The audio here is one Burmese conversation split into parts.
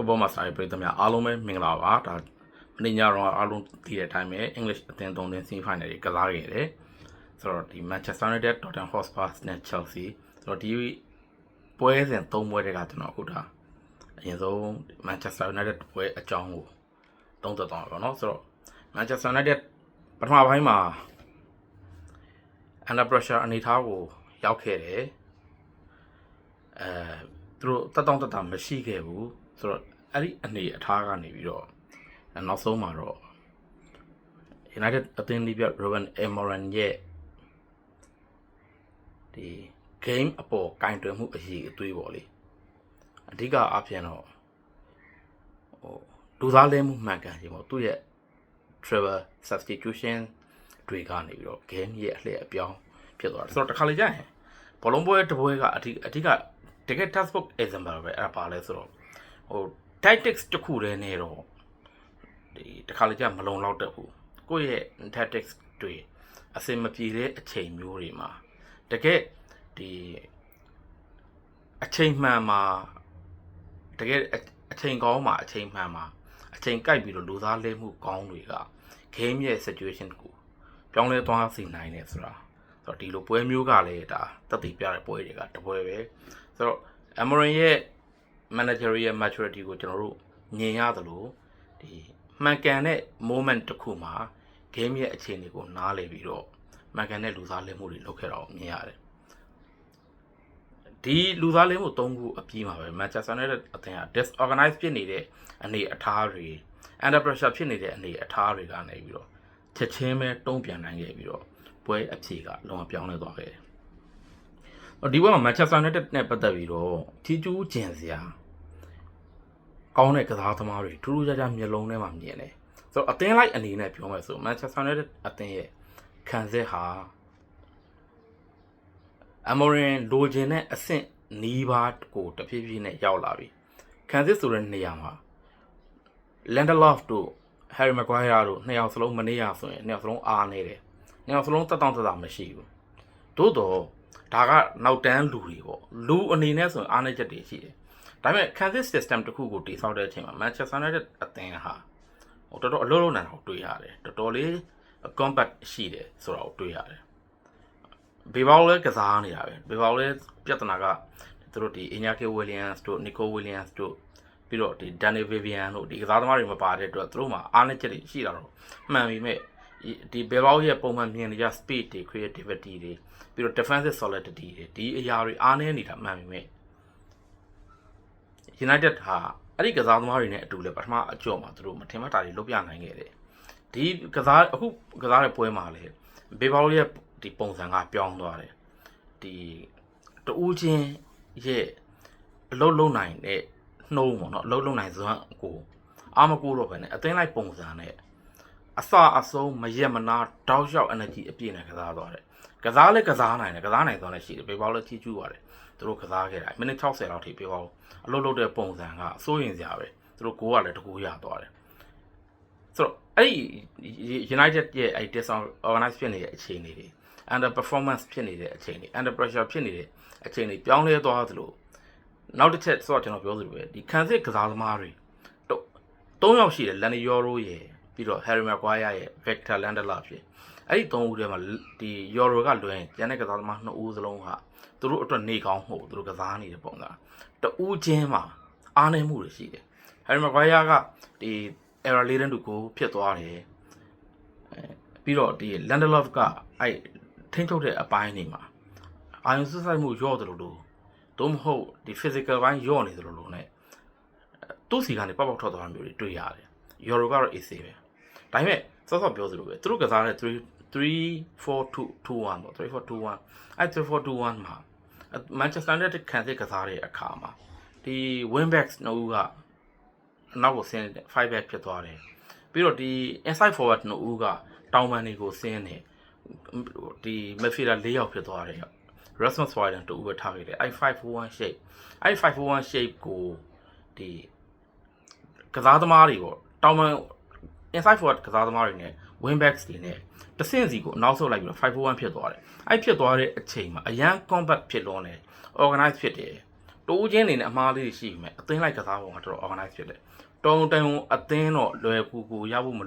Football Master ရဲ့ပြည်သူများအားလုံးပဲမင်္ဂလာပါဒါမနေ့ညတော့အားလုံးသိတဲ့အတိုင်းပဲ English အသင်းသုံးသင်း semi final တွေကစားခဲ့တယ်ဆိုတော့ဒီ Manchester United Tottenham Hotspur နဲ့ Chelsea ဆိုတော့ဒီပွဲစဉ်၃ပွဲတည်းကကျွန်တော်အခုဒါအရင်ဆုံး Manchester United ပွဲအကြောင်းကိုသုံးသပ်သွားမှာပေါ့နော်ဆိုတော့ Manchester United ပထမပိုင်းမှာ under pressure အနေထားကိုရောက်ခဲ့တယ်အဲသူတို့တက်တောင့်တက်တာမရှိခဲ့ဘူး ဆိုတော့အဲ့ဒီအနေအထားကနေပြီးတော့နောက်ဆုံးမှာတော့ United အသင်းလေးပြ Ruben Amorim ရဲ့ဒီ game အပေါ်ကင်တွယ်မှုအရေးအသွေးပေါ့လေအဓိကအဖြစ်တော့ဟိုလူသားလဲမှုမှန်ကန်ခြင်းပေါ့သူ့ရဲ့ travel substitution တွေကနေပြီးတော့ game ရဲ့အလှည့်အပြောင်းဖြစ်သွားတယ်ဆိုတော့တစ်ခါလေကြာရင်ဘောလုံးပွဲတစ်ပွဲကအဓိအဓိကတကယ် textbook example ပဲအဲ့ဒါပါလဲဆိုတော့ ဟို tactics တစ်ခုတည်းနဲ့တော့ဒီတစ်ခါလေကြာမလုံလောက်တတ်ဘူးကိုယ့်ရဲ့ tactics တွေအစင်မပြေတဲ့အချိန်မျိုးတွေမှာတကယ်ဒီအချိန်မှန်မှာတကယ်အချိန်ကောင်းမှာအချိန်မှန်မှာအချိန်ကိုက်ပြီးတော့လူသားလဲမှုကောင်းတွေက game ရဲ့ situation ကိုပြောင်းလဲသွားစေနိုင်တယ်ဆိုတာဆိုတော့ဒီလိုပွဲမျိုးကလည်းဒါတက်တည်ပြတဲ့ပွဲတွေကတပွဲပဲဆိုတော့ Amorin ရဲ့ managerial maturity ကိုကျွန်တော်တို့မြင်ရသလိုဒီမှန်ကန်တဲ့ moment တစ်ခုမှာ game ရဲ့အခြေအနေကိုနားလည်ပြီးတော့မှန်ကန်တဲ့လူသားလဲမှုတွေလုပ်ခဲ့တာကိုမြင်ရတယ်ဒီလူသားလဲမှု၃ခုအပြီးမှာပဲ Manchester United အသင်းက disorganize ဖြစ်နေတဲ့အနေအထားတွေ under pressure ဖြစ်နေတဲ့အနေအထားတွေကနေပြီးတော့ချက်ချင်းပဲတုံးပြန်နိုင်ခဲ့ပြီးတော့ပွဲအဖြေကလုံးဝပြောင်းလဲသွားခဲ့တယ်။ဒီဘက်မှာ Manchester United နဲ့ပတ်သက်ပြီးတော့ထီကျူးကျင်စရာ ကောင်းတဲ့ကစားသမားတွေထူးထူးခြားခြားမျက်လုံးထဲမှာမြင်တယ်။ဆိုတော့အသင်းလိုက်အနေနဲ့ပြောမယ်ဆို Manchester United အသင်းရဲ့ခံစစ်ဟာ Amorin လိုချင်တဲ့အဆင့်နီးပါးကိုတဖြည်းဖြည်းနဲ့ရောက်လာပြီ။ခံစစ်ဆိုတဲ့နေရာမှာ Lindelof တို့ Harry Maguire တို့နှစ်ယောက်စလုံးမနေရဆိုရင်နှစ်ယောက်စလုံးအားနေတယ်။နှစ်ယောက်စလုံးတက်တောင့်တက်တာမရှိဘူး။သို့တော့ဒါကနောက်တန်းလူတွေပေါ့။လူအနေနဲ့ဆိုရင်အားနေချက်တွေရှိတယ်။ ဒါပေမဲ့ Kansas system တစ်ခုကိုတည်ဆောက်တဲ့အချိန်မှာ Manchester United အသင်းဟာဟိုတော်တော်အလုံးလုံးနိုင်အောင်တွေ့ရတယ်။တော်တော်လေး combat ရှိတယ်ဆိုတာကိုတွေ့ရတယ်။ဘေဘောက်လည်းကစားနေတာပဲ။ဘေဘောက်လည်းပြဿနာကသူတို့ဒီ Iñaki Williams တို့ Nico Williams တို့ပြီးတော့ဒီ Danny Vivian တို့ဒီကစားသမားတွေမပါတဲ့အတွက်သူတို့မှာအားနည်းချက်တွေရှိတာတော့မှန်ပြီမဲ့ဒီဘယ်ဘောက်ရဲ့ပုံမှန်မြင်နေကြ speed တွေ creativity တွေပြီးတော့ defensive solidity တွေဒီအရာတွေအားနည်းနေတာမှန်ပြီမဲ့ United ဟာအဲ့ဒီကစားသမားတွေနဲ့အတူလဲပထမအကြော့မှာသူတို့မထင်မှတ်တာတွေလုပ်ပြနိုင်ခဲ့တယ်ဒီကစားအခုကစားတဲ့ပွဲမှာလဲဘေဘောက်ရဲ့ဒီပုံစံကပြောင်းသွားတယ်ဒီတူးချင်းရဲ့အလုပ်လုပ်နိုင်တဲ့နှုံးပေါ့နော်အလုံးလုံးနိုင်စွမ်းကိုအာမကူတော့ပဲねအသင်းလိုက်ပုံစံနဲ့အစအဆုံးမရက်မနာတောက်လျှောက် energy အပြည့်နဲ့ကစားသွားတယ်ကစားလဲကစားနိုင်တယ်ကစားနိုင်သွားလဲရှိတယ်ပေပေါလဲချီကျူးပါတယ် သူတို့ကစားခဲ့တာမိနစ်60လောက်ထိပေပေါအလုံးလုံးတဲ့ပုံစံကအစိုးရင်စရာပဲသူတို့ကိုကလည်းတကူရသွားတယ်ဆိုတော့အဲ့ဒီ United ရဲ့အဲ့ disorganize ဖြစ်နေတဲ့အခြေအနေတွေ under performance ဖြစ်နေတဲ့အခြေအနေ under pressure ဖြစ်နေတဲ့အခြေအနေပြောင်းလဲသွားသလိုနောက်တစ်ချက်ဆိုတော့ကျွန်တော်ပြောသလိုပဲဒီခံစစ်ကစားသမားတွေတော့၃ယောက်ရှိတယ်လန်နီယောရိုရဲ့ပြီးတော့ Harry Maguire ရဲ့ Victor Lindelof ဖြစ်အဲ့ဒီ၃ဦးထဲမှာဒီယောရိုကလွင်ကျန်တဲ့ကစားသမား၂ဦးစလုံးဟာ သူတို့အတွက်နေကောင်းမှုသူတို့ကစားနေတဲ့ပုံစံတဦးချင်းမှာအားနည်းမှုတွေရှိတယ် Harry Maguire ကဒီ error လေးတဲ့သူကိုဖြစ်သွားတယ်အဲပြီးတော့ဒီ Lindelof ကအဲ့ထိန်းချုပ်တဲ့အပိုင်းတွေမှာအာယုံစစ်ဆိုင်မှုရော့တယ်လို့လို့သို့မဟုတ်ဒီ physical ဘိုင်းရော့နေတယ်လို့လို့ ਨੇ သူ့စီကနေပေါက်ပေါက်ထွက်သွားတာမျိုးတွေတွေ့ရတယ်။ Euro ကတော့ AC ပဲ။ဒါပေမဲ့စောစောပြောသလိုပဲသူတို့ကစားတဲ့ 3 3421ပေါ့3421အဲ့3421မှာ Manchester United ခံစစ်ကစားတဲ့အခါမှာဒီ wing backs နှစ်ဦးကနောက်ကိုဆင်းတယ်5 back ဖြစ်သွားတယ်။ပြီးတော့ဒီ inside forward နှစ်ဦးကတောင်ပန်တွေကိုဆင်းတယ်ဒီ midfielder ၄ယောက်ဖြစ်သွားတယ် Rasmus Højlund တူပဲထားခဲ့တယ်အဲ့541 shape အဲ့541 shape ကိုဒီကစားသမားတွေပေါ့တောင်ပန် inside forward ကစားသမားတွေနဲ့ wing backs တွေနဲ့တဆင့်စီကိုနောက်ဆုတ်လိုက်ပြီးတော့541ဖြစ်သွားတယ်အဲ့ဖြစ်သွားတဲ့အချိန်မှာအရန် combat ဖြစ်လုံးတယ် organize ဖြစ်တယ်တိုးချင်းနေနဲ့အမားလေးတွေရှိပြီမဲ့အသင်းလိုက်ကစားပုံကတော်တော် organize ဖြစ်တယ်တုံတုံအသင်းတော့လွယ်ကူကူရဖို့မ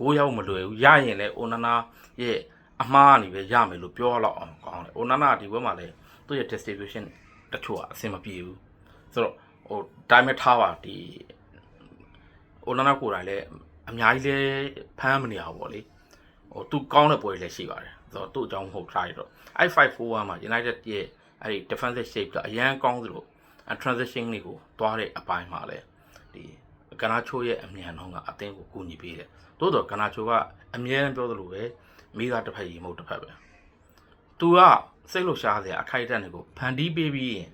ကိုရဖို့မလွယ်ဘူးရရင်လည်းအိုနာနာရဲ့အမားကနေပဲရမယ်လို့ပြောတော့အောင်ကောင်းတယ်အိုနာနာဒီဘက်မှာလည်းသူ့ရဲ့ distribution တချို့ကအဆင်မပြေဘူးဆိုတော့ဟိုတိုင်းမဲ့ထားပါဒီအိုနာနာကိုယ်တိုင်လည်း အများကြီးလည်းဖမ်းမနေအောင်ပေါ့လေဟိုသူကောင်းတဲ့ပွဲတွေလည်းရှိပါတယ်ဆိုတော့သူ့အကြောင်းဟုတ်ထားရတော့အဲ့541 မှာ United ရဲ့အဲ့ဒီ defensive shape ကအရန်ကောင်းသလို transition တွေကိုတွားတဲ့အပိုင်းမှာလည်းဒီကနာချိုးရဲ့အမြန်နှောင်းကအသင်းကိုကူညီပေးတယ်တိုးတော့ကနာချိုးကအမြဲတမ်းပြောသလိုပဲမိသားတစ်ဖက်ရီမဟုတ်တစ်ဖက်ပဲသူကစိတ်လို့ရှားစရာအခိုက်အတန့်တွေကိုဖန်တီးပေးပြီးရင်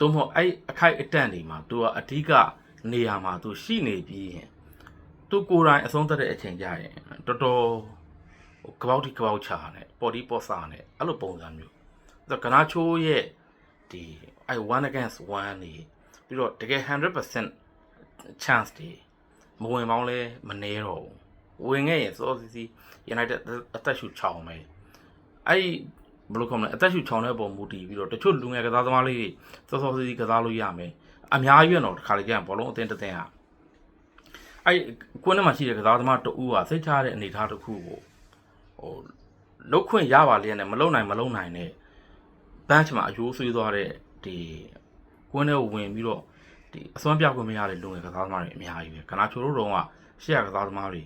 တို့မဟုတ်အဲ့အခိုက်အတန့်တွေမှာသူကအဓိကနေရာမှာသူရှိနေပြီးရင် သူကိုယ်တိုင်အဆုံးသတ်တဲ့အချိန်ကြရင်တော်တော်ဟိုကပောက်တိကပောက်ချာနဲ့ပေါ်ဒီပေါ်စာနဲ့အဲ့လိုပုံစံမျိုးဆိုတော့ကနာချိုးရဲ့ဒီအဲ့ one against one နေပြီးတော့တကယ်100% chance တွေမဝင်ပေါင်းလဲမနေတော့ဘူးဝင်ခဲ့ရင်စောစီစီ United အသက်ရှူချောင်းမယ်အဲ့ဘယ်လိုခေါ်မလဲအသက်ရှူချောင်းတဲ့ပုံမူတည်ပြီးတော့တချို့လူငယ်ကစားသမားလေးတွေစောစောစီစီကစားလို့ရမယ်အများကြီးရတော့တခါလေကျရင်ဘောလုံးအသင်းတစ်သင်းဟာ အဲ့ကွင်းထဲမှာရှိတဲ့ကစားသမားတဦးကစိတ်ချတဲ့အနေအထားတစ်ခုကိုဟိုလုတ်ခွင့်ရပါလျက်နဲ့မလုံနိုင်မလုံနိုင်နဲ့ဘန့်ချမှာအယိုးဆွေးသွားတဲ့ဒီကွင်းထဲကိုဝင်ပြီးတော့ဒီအစွမ်းပြခွင့်မရတဲ့လူငယ်ကစားသမားတွေအများကြီးပဲကနာချိုတို့တော့ကရှေ့ကကစားသမားတွေ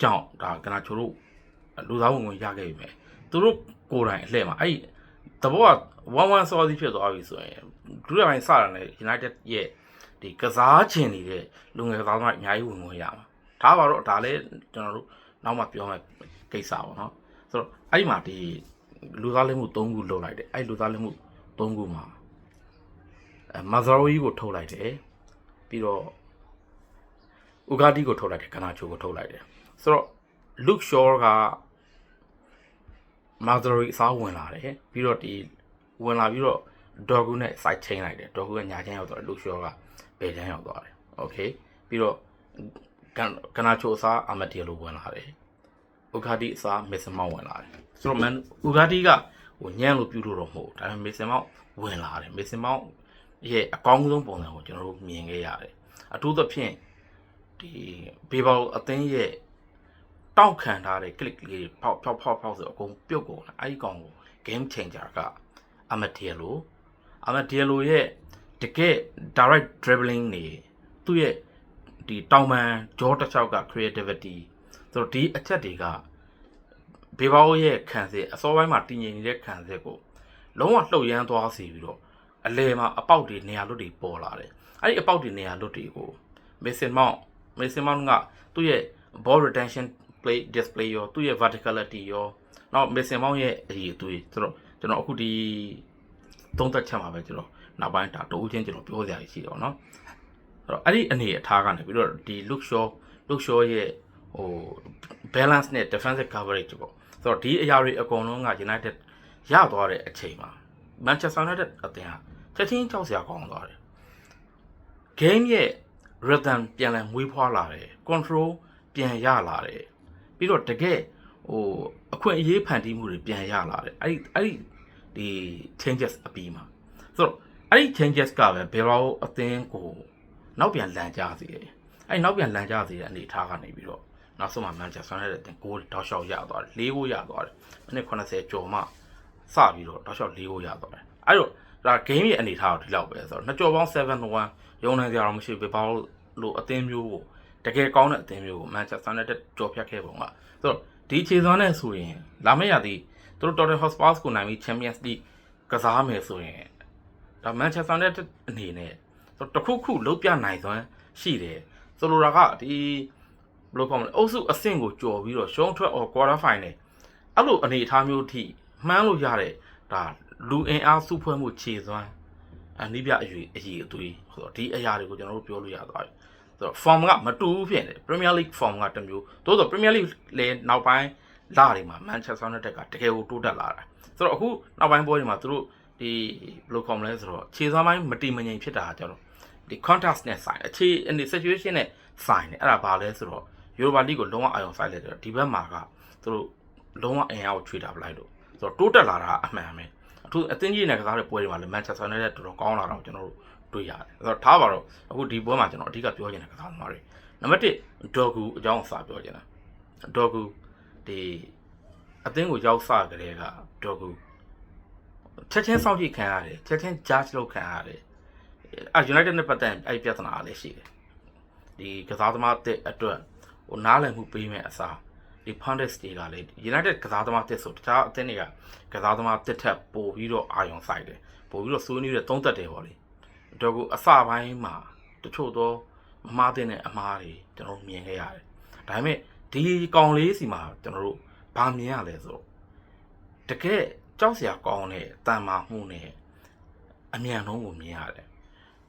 ကြောင့်ဒါကနာချိုတို့လူသားဝင်ဝင်ရခဲ့ပြီမယ်သူတို့ကိုယ်တိုင်အလှည့်မှာအဲ့တဘောက1-1စောစီဖြစ်သွားပြီဆိုရင်ဒုတိယပိုင်းစတာနဲ့ United ရဲ့ ဒီကစားချင်နေတဲ့လူငယ်ကောင်းကအများကြီးဝင်ဝင်ရမှာဒါပါတော့ဒါလည်းကျွန်တော်တို့နောက်မှပြောမယ်ကိစ္စပေါ့နော်ဆိုတော့အဲ့မှာဒီလူသားလိမှု၃ခုလုပ်လိုက်တယ်အဲ့လူသားလိမှု၃ခုမှာအဲမာဇာရိုကြီးကိုထုတ်လိုက်တယ်ပြီးတော့ဥဂါတိကိုထုတ်လိုက်တယ်ကနာချိုကိုထုတ်လိုက်တယ်ဆိုတော့လုခ်ရှောကမာဇာရိုကြီးအစားဝင်လာတယ်ပြီးတော့ဒီဝင်လာပြီးတော့ဒေါ်ဂူနဲ့ site chain လိုက်တယ်ဒေါ်ဂူကညာချင်းရောက်တော့လုခ်ရှောက ဘယ်ချမ်းရောက်သွားတယ်โอเคပြီးတော့ကနာချိုအစားအာမတီယလိုဝင်လာတယ်ဥဂါဒီအစားမစ်စမောင်းဝင်လာတယ်ဆိုတော့မန်ဥဂါဒီကဟိုညံ့လို့ပြုလို့တော့မဟုတ်ဒါပေမဲ့မစ်စမောင်းဝင်လာတယ်မစ်စမောင်းရဲ့အကောင်းဆုံးပုံစံကိုကျွန်တော်တို့မြင်ခဲ့ရတယ်အထူးသဖြင့်ဒီဘေဘောအသင်းရဲ့တောက်ခံထားတဲ့ click လေးတွေဖောက်ဖောက်ဖောက်ဖောက်ဆိုအကုန်ပြုတ်ကုန်တာအဲ့ဒီကောင်ကို game changer ကအမတီယလိုအမတီယလိုရဲ့ တကယ် direct dribbling နေသူ့ရဲ့ဒီတောင်ပန်ဂျောတစ်ချောက်က creativity ဆိုတော့ဒီအချက်တွေကဘေဘောရဲ့ခံစစ်အစောပိုင်းမှာတည်ငြိမ်နေတဲ့ခံစစ်ကိုလုံးဝလှုပ်ရမ်းသွားစေပြီးတော့အလဲမှာအပေါက်တွေနေရာလွတ်တွေပေါ်လာတယ်အဲ့ဒီအပေါက်တွေနေရာလွတ်တွေကိုမေဆင်မောင်မေဆင်မောင်ကသူ့ရဲ့ ball retention play display ရောသူ့ရဲ့ verticality ရောနောက်မေဆင်မောင်ရဲ့အရေးအသွေးဆိုတော့ကျွန်တော်အခုဒီသုံးသက်ချက်မှာပဲကျွန်တော် နောက်ပိုင်းဒါတိုးချင်းကျွန်တော်ပြောစရာရှိတယ်ပေါ့နော်အဲ့တော့အဲ့ဒီအနေအထားကနေပြီးတော့ဒီ look show look show ရဲ့ဟို balance နဲ့ defensive coverage ပေါ့ဆိုတော့ဒီအရာတွေအကုန်လုံးက United ရသွားတဲ့အချိန်မှာ Manchester United အသင်းဟာချက်ချင်းကြောက်စရာကောင်းသွားတယ် game ရဲ့ rhythm ပြန်လည်မွေးဖွားလာတယ် control ပြန်ရလာတယ်ပြီးတော့တကယ်ဟိုအခွင့်အရေးဖန်တီးမှုတွေပြန်ရလာတယ်အဲ့ဒီအဲ့ဒီဒီ changes အပြီးမှာဆိုတော့ အဲ့ဒီ changes ကပဲဘယ်တော့အသင်းကိုနောက်ပြန်လန်ကြစေတယ်အဲ့နောက်ပြန်လန်ကြစေတဲ့အနေအထားကနေပြီးတော့နောက်ဆုံးမှာ Manchester United တင်ကိုတောက်လျှောက်ရသွားတယ်၄ဂိုးရသွားတယ်မိနစ်80ကျော်မှစပြီးတော့တောက်လျှောက်၄ဂိုးရသွားတယ်အဲ့တော့ဒါ game ရဲ့အနေအထားကိုဒီလောက်ပဲဆိုတော့နှစ်ကြော်ပေါင်း7-1ရုံနိုင်ကြတော့မရှိဘူးဘာလို့အသင်းမျိုးကိုတကယ်ကောင်းတဲ့အသင်းမျိုးကို Manchester United ကြော်ဖြတ်ခဲ့ပုံကဆိုတော့ဒီခြေစွမ်းနဲ့ဆိုရင်လာမယ့်ရသည်သူတို့ Tottenham Hotspur ကိုနိုင်ပြီး Champions League ကစားမယ်ဆိုရင် ဒါ Manchester United အနေနဲ့တခုခုလုံးပြနိုင်စွမ်းရှိတယ်ဆိုလိုတာကဒီဘယ်လိုခေါ်မလဲအုပ်စုအဆင့်ကိုကြော်ပြီးတော့ရှုံးထွက် or quarter final အဲ့လိုအနေအထားမျိုးထိမှန်းလို့ရတဲ့ဒါလူအင်အားစုဖွဲ့မှုခြေစွမ်းအနိပြအယူအည်အသွေးဆိုတော့ဒီအရာတွေကိုကျွန်တော်တို့ပြောလို့ရသွားပြီဆိုတော့ form ကမတူဘူးဖြစ်နေတယ် Premier League form ကတစ်မျိုးသို့သော Premier League လည်းနောက်ပိုင်းလာတွေမှာ Manchester United ကတကယ်ကိုတိုးတက်လာတာဆိုတော့အခုနောက်ပိုင်းပွဲတွေမှာသူတို့ ဒီဘယ်လိုခေါ်မလဲဆိုတော့ခြေစွမ်းပိုင်းမတိမငြိမ်ဖြစ်တာကြတော့ဒီ context နဲ့ဆိုင်အခြေအနေ situation နဲ့ဆိုင်တယ်အဲ့ဒါဘာလဲဆိုတော့ Europa League ကိုလုံးဝအာရုံစိုက်လိုက်တယ်ဒီဘက်မှာကသူတို့လုံးဝအင်အားကိုချွေတာပလိုက်လို့ဆိုတော့တိုးတက်လာတာအမှန်ပဲထူးအသင်းကြီးနဲ့ကစားတဲ့ပွဲတွေမှာလည်း Manchester United တော်တော်ကောင်းလာတော့ကျွန်တော်တို့တွေ့ရတယ်အဲ့တော့ထားပါတော့အခုဒီပွဲမှာကျွန်တော်အဓိကပြောချင်တဲ့ကစားသမားတွေနံပါတ်1ဒေါ်ဂူအကြောင်းအစပြောချင်တာဒေါ်ဂူဒီအသင်းကိုရောက်စကြတဲ့ကဒေါ်ဂူ ချက်ချင်းစောင့်ကြည့်ခံရတယ်ချက်ချင်း judge လုပ်ခံရတယ်အဲ United နဲ့ပတ်သက်အဲ့ဒီပြဿနာလည်းရှိတယ်ဒီကစားသမားတဲ့အတွက်ဟိုနားလည်မှုပေးမဲ့အစားဒီ pundits တွေကလည်း United ကစားသမားတစ်ဆိုတခြားအသင်းတွေကကစားသမားတစ်ထက်ပိုပြီးတော့အာရုံစိုက်တယ်ပိုပြီးတော့စိုးနေတဲ့သုံးသက်တယ်ပေါ့လေတော့ကိုအစပိုင်းမှာတချို့သောမမှားတဲ့အမှားတွေကျွန်တော်တို့မြင်ခဲ့ရတယ်ဒါပေမဲ့ဒီကောင်လေးစီမှာကျွန်တော်တို့ဘာမြင်ရလဲဆိုတော့တကယ် ကြောက်စရာကောင်းတဲ့တန်မာမှုနဲ့အမြန်နှုံးကိုမြင်ရတယ်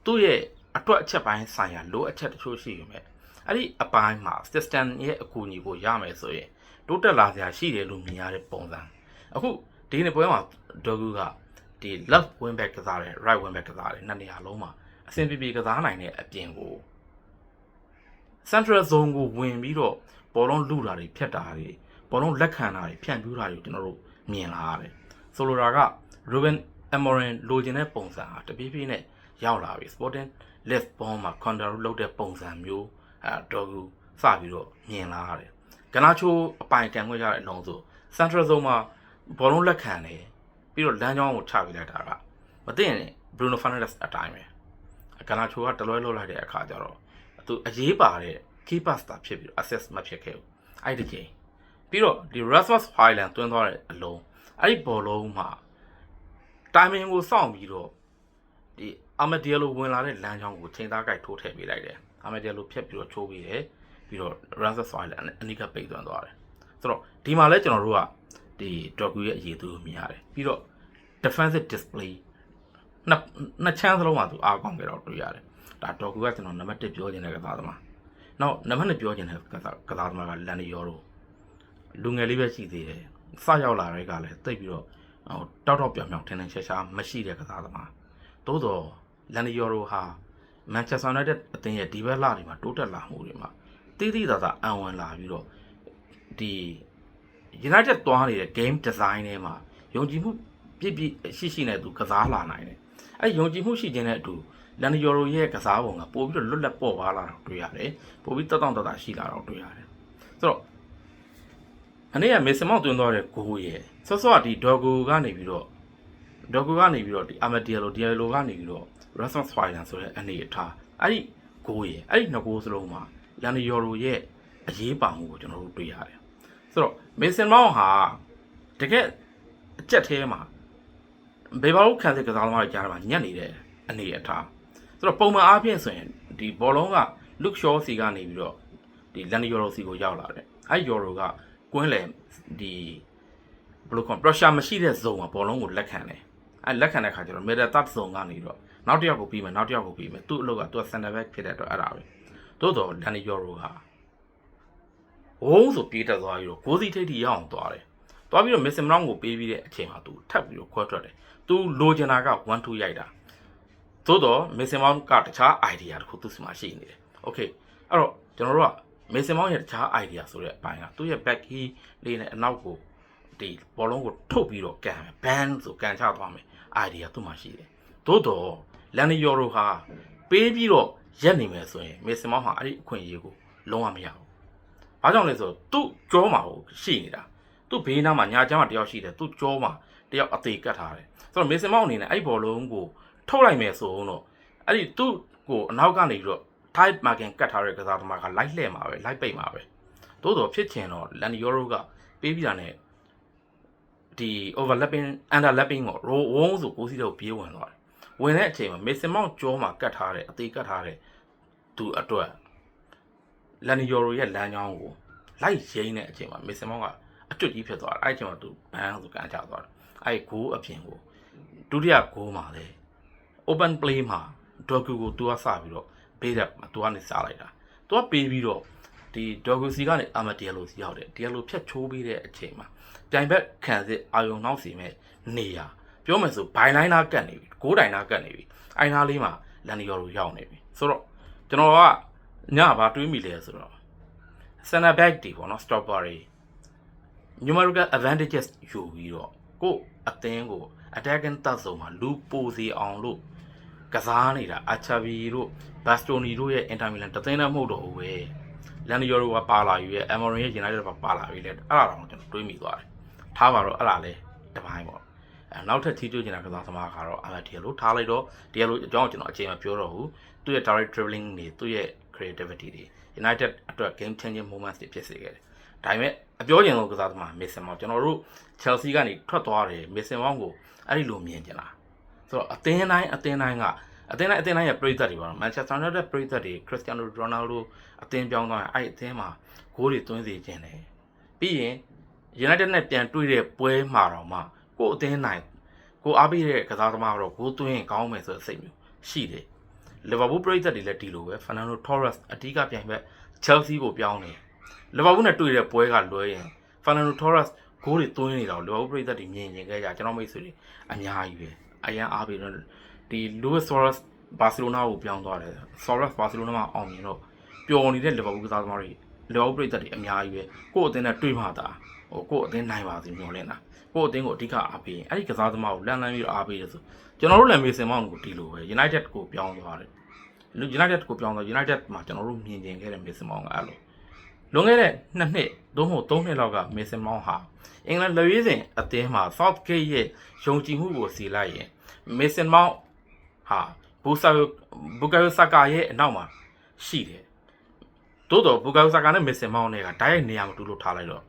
သူ့ရဲ့အတွက်အချက်ပိုင်းဆိုင်ရာလိုအပ်ချက်တချို့ရှိယူမဲ့အဲ့ဒီအပိုင်းမှာ system ရဲ့အကူအညီကိုရမယ်ဆိုရင်တိုးတက်လာစရာရှိတယ်လို့မြင်ရတဲ့ပုံစံအခုဒီနေ့ပွဲမှာဒေါ်ဂူကဒီ left wing back ကစားတယ် right wing back ကစားတယ်နှစ်နေရာလုံးမှာအဆင်ပြေပြေကစားနိုင်တဲ့အပြင်ကို central zone ကိုဝင်ပြီးတော့ဘောလုံးလူတာတွေဖြတ်တာတွေဘောလုံးလက်ခံတာတွေဖြန့်ပြူးတာတွေကျွန်တော်တို့မြင်လာရတယ် ဆိုလိုတာက Ruben Amorim လိုချင်တဲ့ပုံစံဟာတပြေးပြေးနဲ့ရောက်လာပြီ Sporting left ball မှာ counter လုပ်တဲ့ပုံစံမျိုးအဲတော့ကူစပြီးတော့မြင်လာရတယ်ကနာချိုးအပိုင်ကန်ခွင့်ရတဲ့အလုံးဆို central zone မှာဘောလုံးလက်ခံတယ်ပြီးတော့လမ်းကြောင်းကိုချပေးလိုက်တာကမသိရင် Bruno Fernandes အတိုင်းပဲကနာချိုးကတလွဲလွတ်လိုက်တဲ့အခါကျတော့သူအရေးပါတဲ့ key pass တာဖြစ်ပြီးတော့ access မဖြစ်ခဲ့ဘူးအဲ့ဒီချိန်ပြီးတော့ဒီ Rasmus Highland တွင်းသွားတဲ့အလုံး အဲ့ဒီဘောလုံးမှာ timing ကိုစောင့်ပြီးတော့ဒီအာမဒီယလိုဝင်လာတဲ့လမ်းကြောင်းကိုချိန်သားကြိုက်ထိုးထည့်ပေးလိုက်တယ်အာမဒီယလိုဖြတ်ပြီးတော့ချိုးပေးတယ်ပြီးတော့ Rasmus Highland အနိကပိတ်သွင်းသွားတယ်ဆိုတော့ဒီမှာလဲကျွန်တော်တို့ကဒီ Doku ရဲ့အရေးသူကိုမြင်ရတယ်ပြီးတော့ defensive display နှစ်နှစ်ချမ်းစလုံးမှာသူအားကောင်းကြတော့တွေ့ရတယ်ဒါ Doku ကကျွန်တော်နံပါတ်1ပြောချင်တဲ့ကစားသမားနောက်နံပါတ်2ပြောချင်တဲ့ကစားကစားသမားကလန်နီယောတို့လူငယ်လေးပဲရှိသေးတယ် စရောက်လာတဲ့ကလည်းတိတ်ပြီးတော့ဟိုတောက်တောက်ပြောင်ပြောင်ထင်းထင်းရှားရှားမရှိတဲ့ကစားသမားသို့တော့လန်နီယောတို့ဟာမန်ချက်စတာယူနိုက်တက်အသင်းရဲ့ဒီဘက်လာတွေမှာတိုးတက်လာမှုတွေမှာတိတိသာသာအံဝင်လာပြီးတော့ဒီ United သွားနေတဲ့ game design ထဲမှာယုံကြည်မှုပြည့်ပြည့်ရှိရှိနဲ့သူကစားလာနိုင်တယ်။အဲယုံကြည်မှုရှိခြင်းနဲ့အတူလန်နီယော်ရိုရဲ့ကစားပုံကပို့ပြီးတော့လွတ်လပ်ပေါ်ပါလာတာတွေ့ရတယ်။ပို့ပြီးတောက်တောက်တတရှိလာတော့တွေ့ရတယ်။ဆိုတော့ အနေကမေစမောက်တွင်းသွားတဲ့ကိုရဲ့ဆော့ဆော့ဒီဒေါ်ဂူကနေပြီးတော့ဒေါ်ဂူကနေပြီးတော့ဒီအာမဒီယလိုဒီယလိုကနေပြီးတော့ Rasmus Hojlund ဆိုတဲ့အနေအထားအဲ့ဒီကိုရဲ့အဲ့ဒီနှစ်ကိုစလုံးမှာလန်နီယော်ရိုရဲ့အရေးပါမှုကိုကျွန်တော်တို့တွေ့ရတယ်။ဆိုတော့မေဆန်မောင်ဟာတကယ်အကြက်သေးမှာဘေဘာလို့ခံစစ်ကစားသမားတွေကြားမှာညက်နေတဲ့အနေအထားဆိုတော့ပုံမှန်အားဖြင့်ဆိုရင်ဒီဘောလုံးက Luke Shaw စီကနေပြီးတော့ဒီလန်နီယော်ရိုစီကိုရောက်လာတယ်အဲ့ယော်ရိုက ကွင်းလေဒီဘယ်လိုခေါ် pressure မရှိတဲ့ zone မှာဘောလုံးကိုလက်ခံတယ်အဲ့လက်ခံတဲ့ခါကျတော့ middle third zone ကနေတော့နောက်တစ်ယောက်ကိုပြီးမယ်နောက်တစ်ယောက်ကိုပြီးမယ်သူ့အလုပ်ကသူက center back ဖြစ်တဲ့အတွက်အဲ့ဒါပဲသို့တော့လန်နီယော်ရိုဟာဝုန်းဆိုပြေးတက်သွားပြီးတော့ကိုစီထိတ်ထိရအောင်သွားတယ်သွားပြီးတော့ Mason Mount ကိုပေးပြီးတဲ့အချိန်မှာသူထပ်ပြီးတော့ခွဲထွက်တယ်သူလိုချင်တာက1 2ရိုက်တာသို့တော့ Mason Mount ကတခြား idea တခုသူ့စီမှာရှိနေတယ် okay အဲ့တော့ကျွန်တော်တို့က Mason Mount ရဲ့တခြား idea ဆိုတဲ့အပိုင်းကသူ့ရဲ့ back heel လေးနဲ့အနောက်ကိုဒီဘောလုံးကိုထုတ်ပြီးတော့ကန်မယ် ban ဆိုကန်ချသွားမယ် idea သူ့မှာရှိတယ်သို့တော့လန်နီယော်ရိုဟာပေးပြီးတော့ရက်နေမယ်ဆိုရင် Mason Mount ဟာအဲ့ဒီအခွင့်အရေးကိုလုံးဝမရဘူးဘာကြောင့်လဲဆိုတော့သူ့ကြောမှာကိုရှိနေတာသူ့ဘေးနားမှာညာချမ်းမှာတယောက်ရှိတယ်သူ့ကြောမှာတယောက်အသေးကတ်ထားတယ်ဆိုတော့ Mason Mount အနေနဲ့အဲ့ဘောလုံးကိုထုတ်လိုက်မယ်ဆိုတော့အဲ့ဒီသူ့ကိုအနောက်ကနေပြီးတော့ type marking ကတ်ထားတဲ့ကစားသမားကလိုက်လှဲ့မှာပဲလိုက်ပိတ်မှာပဲသို့တော့ဖြစ်ချင်တော့ Lan Euro ကပေးပြီးတာနဲ့ဒီ overlapping underlapping ကို row ဝုန်းဆိုကိုစီတော့ပြေးဝင်သွားတယ်ဝင်တဲ့အချိန်မှာ Mason Mount ကြောမှာကတ်ထားတဲ့အသေးကတ်ထားတဲ့သူအတွက် Lan Euro ရဲ့လမ်းကြောင်းကိုလိုက်ရိမ့်တဲ့အချိန်မှာ Mason Mount ကအကျွတ်ကြီးဖြစ်သွားတယ်အဲ့ဒီအချိန်မှာသူဘန်းဆိုကန်ချသွားတယ်အဲ့ဒီဂိုးအပြင်ကိုဒုတိယဂိုးမှာလေ open play မှာဒေါ်ကူကိုသူကစပြီးတော့ ဘေးရက်မှာသူကနေစားလိုက်တာသူကပေးပြီးတော့ဒီဒေါ်ကူစီကနေအာမဒီယလိုစီရောက်တယ်ဒီယလိုဖြတ်ချိုးပေးတဲ့အချိန်မှာပြိုင်ဘက်ခံစစ်အာယုံနောက်စီမဲ့နေရပြောမယ်ဆိုဘိုင်လိုင်းနာကတ်နေပြီဂိုးတိုင်နာကတ်နေပြီအိုင်နာလေးမှာလန်နီယော်လိုရောက်နေပြီဆိုတော့ကျွန်တော်ကညဘာတွေးမိလဲဆိုတော့ center back ဒီပေါ့နော် stopper တွေ numerical advantages ယူပြီးတော့ကို့အသင်းကို attacking third zone မှာလူပိုစီအောင်လို့ ကစားနေတာအချာဗီတို့ဘတ်စတိုနီတို့ရဲ့အင်တာမီလန်တသိန်းနဲ့မဟုတ်တော့ဘူးပဲလန်နီယောတို့ကပါလာယူရဲ့အမေရင်ရဲ့ United ကပါလာပြီလေအဲ့ဒါတော့ကျွန်တော်တွေးမိသွားတယ်ထားပါတော့အဲ့ဒါလဲတပိုင်းပေါ့အဲနောက်ထပ်ထီးကျိုးကျင်တာကစားသမားကတော့အမတ်ဒီလိုထားလိုက်တော့ဒီလိုအကြောင်းကျွန်တော်အချိန်မပြောတော့ဘူးသူ့ရဲ့ direct dribbling တွေသူ့ရဲ့ creativity တွေ United အတွက် game changing moments တွေဖြစ်စေခဲ့တယ်ဒါပေမဲ့အပြောချင်ဆုံးကစားသမား Mason Mount ကျွန်တော်တို့ Chelsea ကနေထွက်သွားတယ် Mason Mount ကိုအဲ့ဒီလိုမြင်ကြလား ဆိုတော့အသင်းတိုင်းအသင်းတိုင်းကအသင်းတိုင်းအသင်းတိုင်းရဲ့ပရိသတ်တွေပါတော့ Manchester United ပရိသတ်တွေ Cristiano Ronaldo အသင်းပြောင်းသွားရင်အဲ့ဒီအသင်းမှာဂိုးတွေသွင်းစေခြင်းတယ်ပြီးရင် United နဲ့ပြန်တွေ့တဲ့ပွဲမှာတော့မှကိုယ်အသင်းနိုင်ကိုအားပေးတဲ့ကစားသမားကတော့ဂိုးသွင်းရင်ကောင်းမယ်ဆိုတဲ့စိတ်မျိုးရှိတယ်လီဗာပူးပရိသတ်တွေလည်းဒီလိုပဲ Fernando Torres အဓိကပြိုင်ဘက် Chelsea ကိုပြောင်းနေလီဗာပူးနဲ့တွေ့တဲ့ပွဲကလွဲရင် Fernando Torres ဂိုးတွေသွင်းနေတော့လီဗာပူးပရိသတ်တွေမြင်ရင်ခဲ့ကြကျွန်တော်မိတ်ဆွေတွေအများကြီးပဲ အရန်အားပေးတော့ဒီ Luis Suarez ဘာစီလိုနာကိုပြောင်းသွားတယ် Suarez ဘာစီလိုနာမှာအောင်မြင်တော့ပျော်နေတဲ့လီဗာပူးကစားသမားတွေလီဗာပူးပရိသတ်တွေအများကြီးပဲကိုယ့်အသင်းနဲ့တွေ့မှသာဟိုကိုယ့်အသင်းနိုင်ပါစေမျှော်လင့်တာကိုယ့်အသင်းကိုအဓိကအားပေးရင်အဲ့ဒီကစားသမားကိုလန်လန်ပြီးတော့အားပေးတယ်ဆိုကျွန်တော်တို့လည်းမေဆင်မောင်းကိုဒီလိုပဲ United ကိုပြောင်းသွားတယ် United ကိုပြောင်းတော့ United မှာကျွန်တော်တို့မြင်ကျင်ခဲ့တဲ့မေဆင်မောင်းကအဲ့လိုလွန်ခဲ့တဲ့နှစ်နှစ် သို့မဟုတ်သုံးနှစ်လောက်ကမေဆင်မောင်းဟာအင်္ဂလန်လူရေးစဉ်အသင်းမှာ Southgate ရဲ့ယုံကြည်မှုကိုစီလိုက်ရင်မေဆင်မောင်းဟာဘူဆာဘူကာယိုဆာကာရဲ့အနောက်မှာရှိတယ်တိုးတော့ဘူကာယိုဆာကာနဲ့မေဆင်မောင်းနဲ့ကတိုက်ရိုက်နေရာမတူလို့ထားလိုက်တော့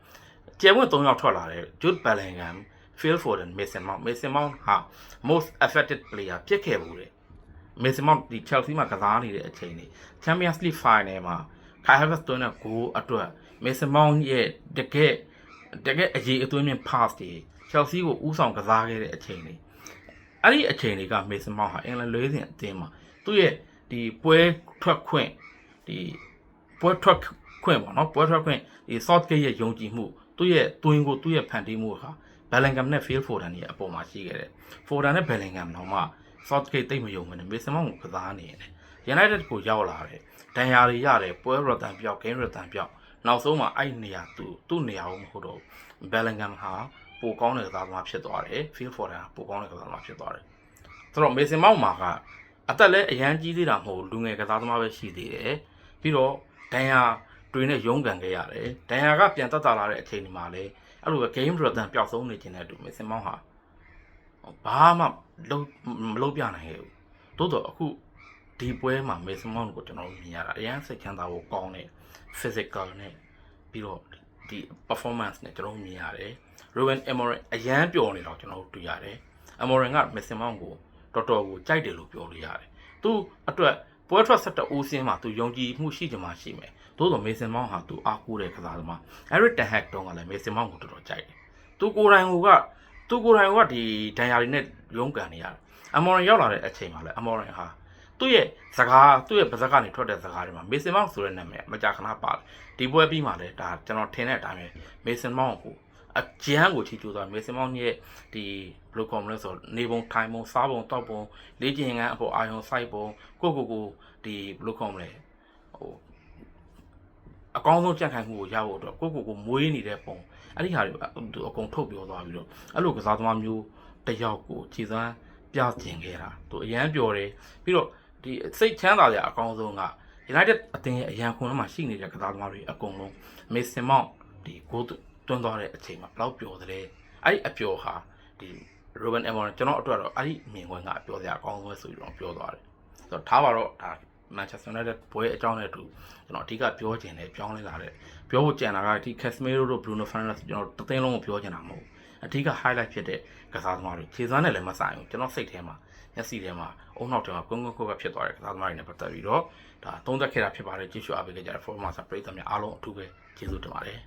ကျယ်ဝတ်၃ယောက်ထွက်လာတယ် Jude Bellingham Phil Foden Mason Mount Mason Mount ဟာ most affected player ဖြစ်ခဲ့ဘူးတယ် Mason Mount ဒီ Chelsea မှာကစားနေတဲ့အချိန်တွေ Champions League final မှာ Kai Havertz သွင်းတဲ့ဂိုးအတွက် Mason Mount ရဲ့တကယ်တကယ်အရေးအသွင်းမြင့် pass တွေ Chelsea ကိုဥဆောင်ကစားခဲ့တဲ့အချိန်တွေအဲ့ဒီအချိန်တွေက Mason Mount ဟာအင်္ဂလန်လွဲစဉ်အသင်းမှာသူ့ရဲ့ဒီပွဲထွက်ခွင့်ဒီပွဲထွက်ခွင့်ပေါ့နော်ပွဲထွက်ခွင့်ဒီ Southgate ရဲ့ယုံကြည်မှုသူ့ရဲ့သွင်းကိုသူ့ရဲ့ဖန်တီးမှုဟာ Bellingham နဲ့ Phil Foden ရဲ့အပေါ်မှာရှိခဲ့တယ် Foden နဲ့ Bellingham တော့မှ Southgate တိတ်မယုံမနဲ့ Mason Mount ကိုကစားနေတယ် United ကိုရောက်လာတယ်ဒဏ်ရာတွေရတယ်ပွဲရတန်ပြောက် game ရတန်ပြောက် နောက်ဆုံးမှာအဲ့နေရာသူသူ့နေရာကိုမဟုတ်တော့ Bellingham ဟာပိုကောင်းတဲ့ကစားသမားဖြစ်သွားတယ် Phil Foden ဟာပိုကောင်းတဲ့ကစားသမားဖြစ်သွားတယ်ဆိုတော့ Mason Mount မှာကအသက်လည်းအရန်ကြီးသေးတာမဟုတ်လူငယ်ကစားသမားပဲရှိသေးတယ်ပြီးတော့ဒဏ်ရာတွေနဲ့ရုန်းကန်ခဲ့ရတယ်ဒဏ်ရာကပြန်တက်တာလာတဲ့အချိန်ဒီမှာလည်းအဲ့လိုပဲ game ရတန်ပျောက်ဆုံးနေခြင်းတဲ့တူ Mason Mount ဟာဘာမှလုံးမလုံးပြနိုင်ခဲ့ဘူးတိုးတော့အခုဒီပွဲမှာ Mason Mount ကိုကျွန်တော်တို့မြင်ရတာအရန်စိတ်ချမ်းသာဖို့ကောင်းတဲ့ physical နဲ့ပြီးတော့ဒီ performance နဲ့ကျွန်တော်တို့မြင်ရတယ် Ruben Amorim အရန်ပျော်နေတော့ကျွန်တော်တို့တွေ့ရတယ် Amorim က Mason Mount ကိုတော်တော်ကိုကြိုက်တယ်လို့ပြောလို့ရတယ်သူအတွက်ပွဲထွက်ဆက်တဲ့အိုးစင်းမှာသူယုံကြည်မှုရှိချင်မှရှိမယ်သို့တော့ Mason Mount ဟာသူအားကိုးတဲ့ကစားသမား Eric Ten Hag တုန်းကလည်း Mason Mount ကိုတော်တော်ကြိုက်တယ်သူကိုယ်တိုင်ကသူကိုယ်တိုင်ကဒီဒဏ်ရာတွေနဲ့ရုန်းကန်နေရတယ်အမော်ရင်ရောက်လာတဲ့အချိန်မှာလည်းအမော်ရင်ဟာ သူ့ရဲ့စကားသူ့ရဲ့ပါဇက်ကနေထွက်တဲ့စကားတွေမှာ Mason Mount ဆိုတဲ့နာမည်မကြာခဏပါတယ်ဒီပွဲပြီးမှလည်းဒါကျွန်တော်ထင်တဲ့အတိုင်းပဲ Mason Mount ကိုအကျန်းကိုချီကျူးသွား Mason Mount ရဲ့ဒီဘယ်လိုကောမလဲဆိုနေပုံထိုင်ပုံစားပုံတောက်ပုံလေ့ကျင့်ခန်းအပေါ်အာယုံစိုက်ပုံကိုကိုကိုဒီဘယ်လိုကောမလဲဟိုအကောင်းဆုံးကြံ့ခိုင်မှုကိုရဖို့အတွက်ကိုကိုကိုမွေးနေတဲ့ပုံအဲ့ဒီဟာတွေသူအကုန်ထုတ်ပြောသွားပြီးတော့အဲ့လိုကစားသမားမျိုးတယောက်ကိုခြေစမ်းပြကျင်ခဲ့တာသူအရန်ပျော်တယ်ပြီးတော့ ဒီစိတ်ချမ်းသာတဲ့အကောင်းဆုံးက United အသင်းရဲ့အရန်ခွန်ထဲမှာရှိနေတဲ့ကစားသမားတွေအကုန်လုံး Mason Mount ဒီကိုတွန်းသွားတဲ့အချိန်မှာဘယ်လောက်ပျော်သလဲအဲ့ဒီအပျော်ဟာဒီ Ruben Amorim ကျွန်တော်အတွက်တော့အဲ့ဒီမြင်ကွင်းကအပျော်စရာအကောင်းဆုံးပဲဆိုပြီးတော့ပြောသွားတယ်ဆိုတော့ထားပါတော့ဒါ Manchester United ပွဲအကြောင်းနဲ့အတူကျွန်တော်အဓိကပြောချင်တယ်ပြောင်းလဲလာတဲ့ပြောဖို့ကြံတာကဒီ Casemiro တို့ Bruno Fernandes ကျွန်တော်တသိန်းလုံးကိုပြောချင်တာမဟုတ်အဓိက highlight ဖြစ်တဲ့ကစားသမားတွေခြေစွမ်းနဲ့လည်းမဆိုင်ဘူးကျွန်တော်စိတ်ထဲမှာ မျက်စိထဲမှာအုံနောက်ထဲမှာကွန်းကွန်းကွက်ကဖြစ်သွားတဲ့ကစားသမားတွေနဲ့ပတ်သက်ပြီးတော့ဒါသုံးသပ်ခဲ့တာဖြစ်ပါတယ်ကြည့်ရှုအားပေးကြတဲ့ format ပရိသတ်များအားလုံးအထူးပဲကျေးဇူးတင်ပါတယ်